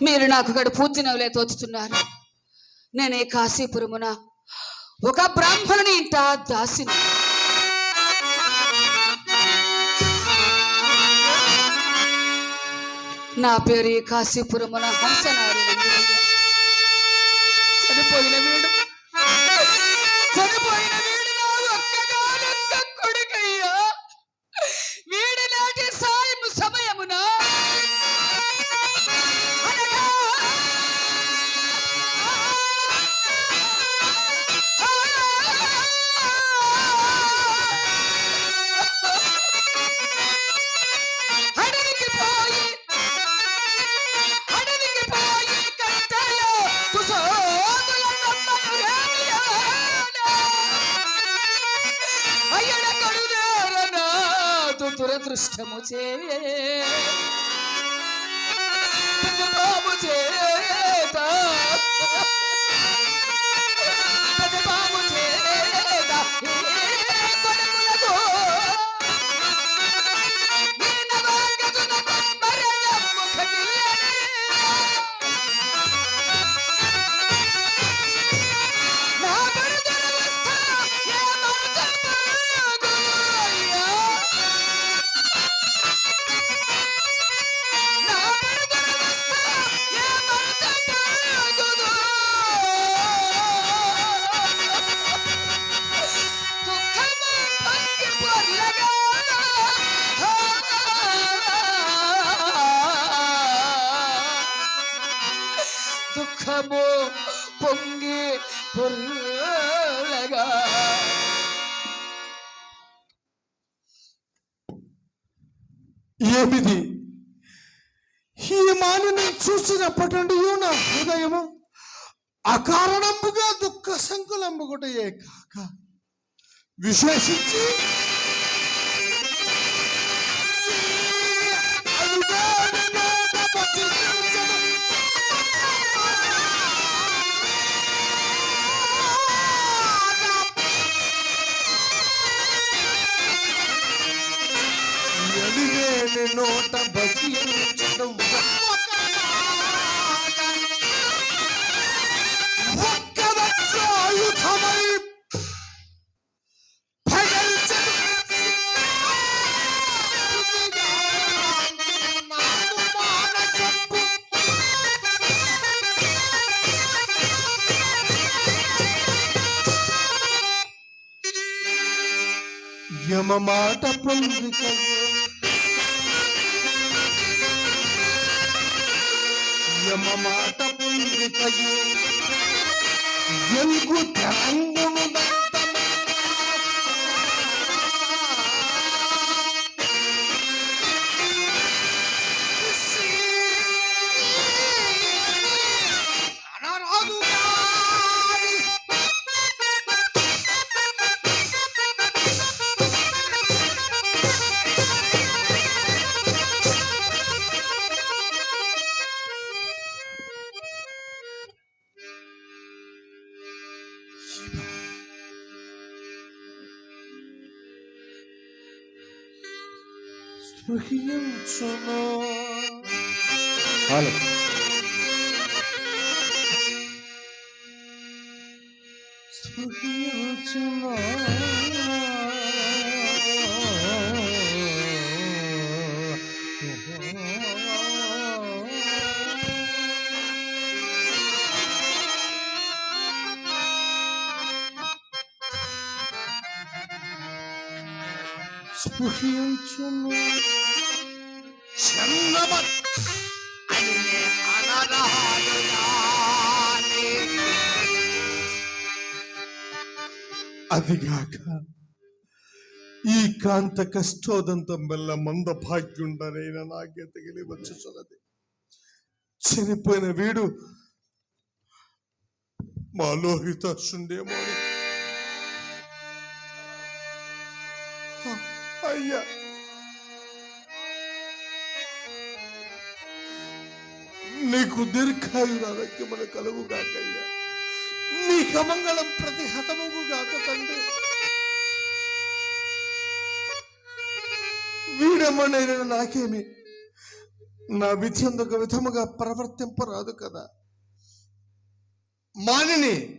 మీరు నాకు గడు పూజ్యనవులే తోచుతున్నారు నేనే కాశీపురమున ఒక బ్రాహ్మణుని ఇంట దాసిని. నా పేరు కాశీపురమున హంసనారు చనిపోయిన వీడు దురదృష్టము చే చే పొర్లగా ఏమిది? ఈ మానిని చూసినప్పటి నుండి నా హృదయము అకారణముగా దుఃఖ సంకులంబుకుటయే కాక విశేషించి ಯಮ ಮಾತ ಪುಂಡಿತಯು ಎಲ್ಗೂ ಧ್ಯಾಂಗ స్పృహించును హలో స్పృహించును. అనరాడునాని. అదిగాక ఈ కాంత కష్టోదంతం వల్ల మంద భాగ్యుండనైన నాకే తగిలి వచ్చుచున్నది చనిపోయిన వీడు మా లోహితాశుండేమో అయ్యా. నీకు దీర్ఘాయురారోగ్యములు కలుగు కాకయ్యా నీ కమంగళం ప్రతి హతముగు గాక తండ్రి. వీడమ్మనైన నాకేమి? నా ఒక విధముగా ప్రవర్తింపరాదు కదా? మానిని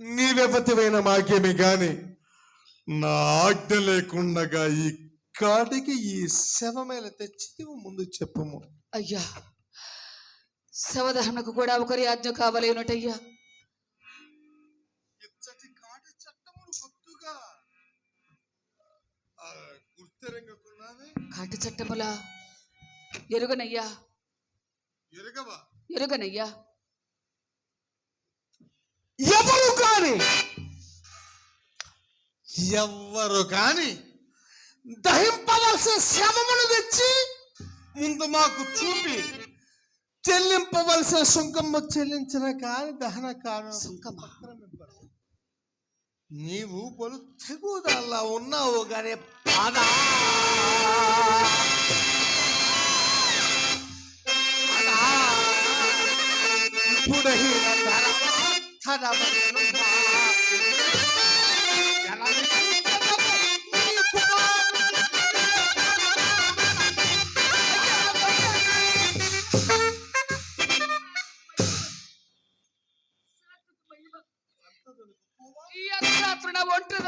నీవెవతివైన మాకేమి గాని నా ఆజ్ఞ లేకుండగా ఈ కాటికి ఈ శవమేల తెచ్చి ముందు చెప్పము. అయ్యా శవదహనకు కూడా ఒకరి ఆజ్ఞ కావలేనటయ్యా. ఇచ్చటి గుర్తుగా గుర్తెరంగకున్నావే కాటి చట్టములా ఎరుగనయ్యా. ఎరగవా? ఎరుగనయ్యా. ఎవరు కాని ఎవ్వరు కాని దహింపవలసిన శవమును తెచ్చి ముందు మాకు చూపి. చెల్లింపవలసిన సుంకమ్మ చెల్లించిన కాని దహన కాను సుంకమా? నీవు పలు తెగుదల్లా ఉన్నావు గానే పాదా ఇప్పుడైన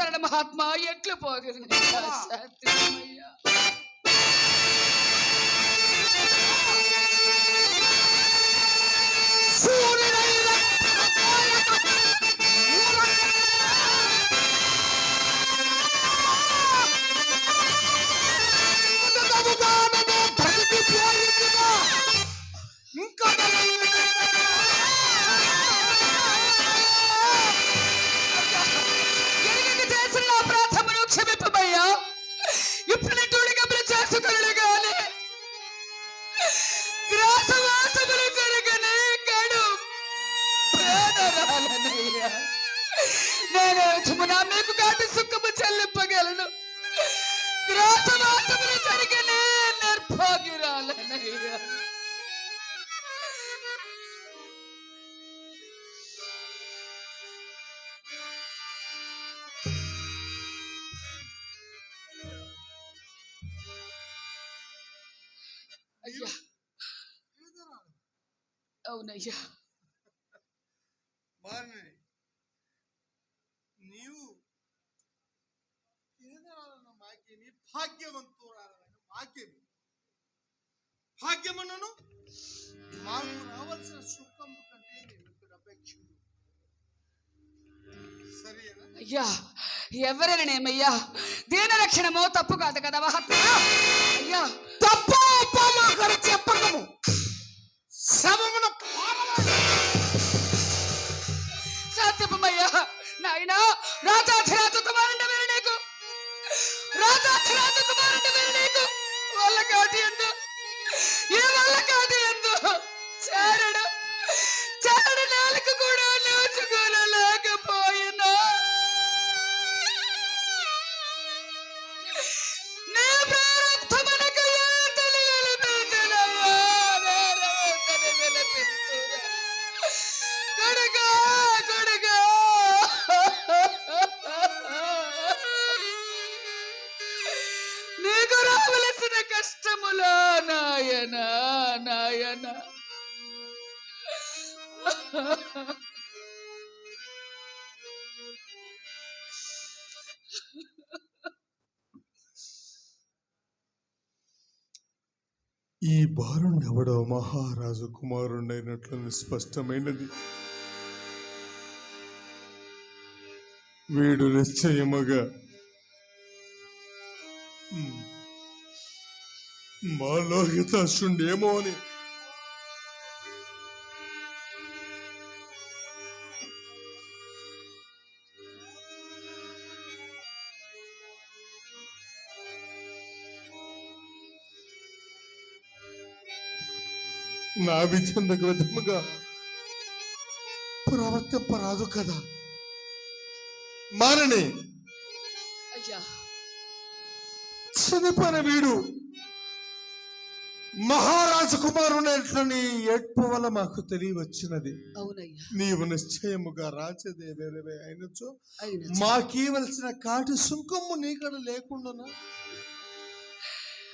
నా ఒంటరిదరణ మహాత్మా ఎట్లు పోగలిగిన శాంతిమయ్యా నేను చుమునా మీకు కాటి సుఖము చెల్లింపగలను గ్రాసవాసములు జరగని నిర్భాగ్యురాలనయ్యా అయ్యా అవునయ్యా మారినది. నీవు పేదరాలన్న మాకేమి భాగ్యవంతురాలైన మాకేమి భాగ్యమునను మాకు రావాల్సిన సుఖము కంటే నేను అయ్యా ఎవరనేమయ్యా దీన రక్షణమో తప్పు కాదు కదా అయ్యా తప్పు ఒప్పు చెప్పకము శవమున సత్యమయ్యా నాయనా రాజాధిరాజు కుమారుండ వీరు నీకు రాజాధిరాజు కుమారుండ వీరు నీకు వాళ్ళ కాటి ఎందు ఈ వల్ల కాటి ఎందు చారడు చారడు నాలుగు కూడా నోచుకోలేకపోయినా నీ ప్రారంభమునకు ఏతలు వెలిపించునయ్యా, నేరవేతలు వెలిపించురా. కొడుకా, కొడుకా. నీకు రావలసిన కష్టములా నాయన నాయన ఈ బారుండెవడో మహారాజు కుమారుండైనట్లు స్పష్టమైనది. వీడు నిశ్చయముగా మా లోహితాశుండేమో అని నా విధందకు విధముగా ప్రవర్తింపరాదు కదా. మారని. చనిపోయిన వీడు మహారాజు కుమారునట్లని ఏడ్పు వల్ల మాకు తెలియవచ్చినది. అవునయ్యా. నీవు నిశ్చయముగా రాజదేవేరవే అయినచో అయిన మాకీవలసిన కాటి సుంకము నీకడ లేకుండా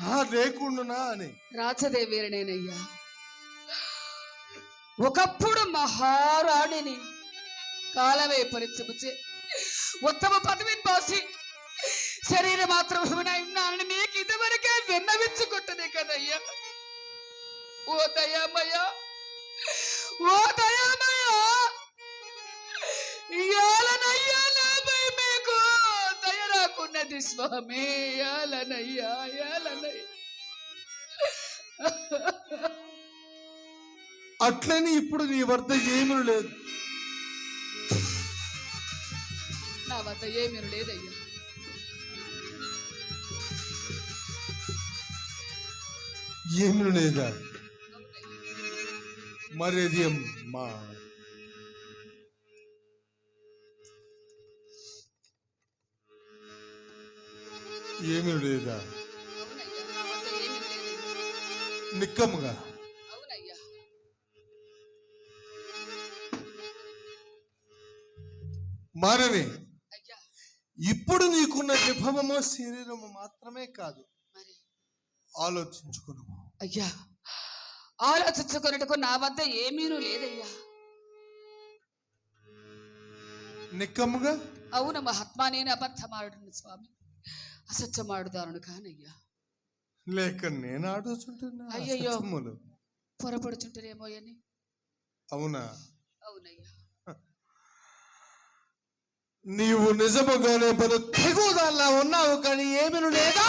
ఆ లేకుండునా అని. రాచదేవీరనేనయ్యా ఒకప్పుడు మహారాణిని కాలమే పరిచముచే ఉత్తమ పదవిని బాసి శరీర మాత్రం ఉన్నానని నీకు ఇదివరకే విన్నవించుకుంటుంది కదయ్యా. ఓ దయామయ్య ఓ దయామయ్య ఇయాలనయ్యా నాపై మీకు దయ రాకున్నది స్వామి యాలనయ్యా యాలనయ్య. అట్లని ఇప్పుడు నీ వద్ద ఏమీ లేదు. నా వద్ద ఏమీ లేదయ్యా. ఏమీ లేదా? మరి అది మా ఏమీ లేదా? అవునయ్యా నా వద్ద ఏమీ లేదయ్యా. నిక్కముగా. మారని అయ్యా. ఇప్పుడు నీకున్న విభవము శరీరము మాత్రమే కాదు. ఆలోచించుకును అయ్యా. ఆలోచించుకున్నట్టుకు నా వద్ద ఏమీనూ లేదయ్యా. నిక్కముగా? అవును మహాత్మా నేను అబద్ధమాడును స్వామి. అసత్యమాడుదారును కానయ్యా. లేక నేను ఆడుచుంటున్నా అయ్యయ్యో. సత్యములు. పొరపడుచుంటారేమో అని. అవునా? అవునయ్యా. నీవు నిజముగానే పలు తెగుదల్లా ఉన్నావు కానీ ఏమీ లేదా?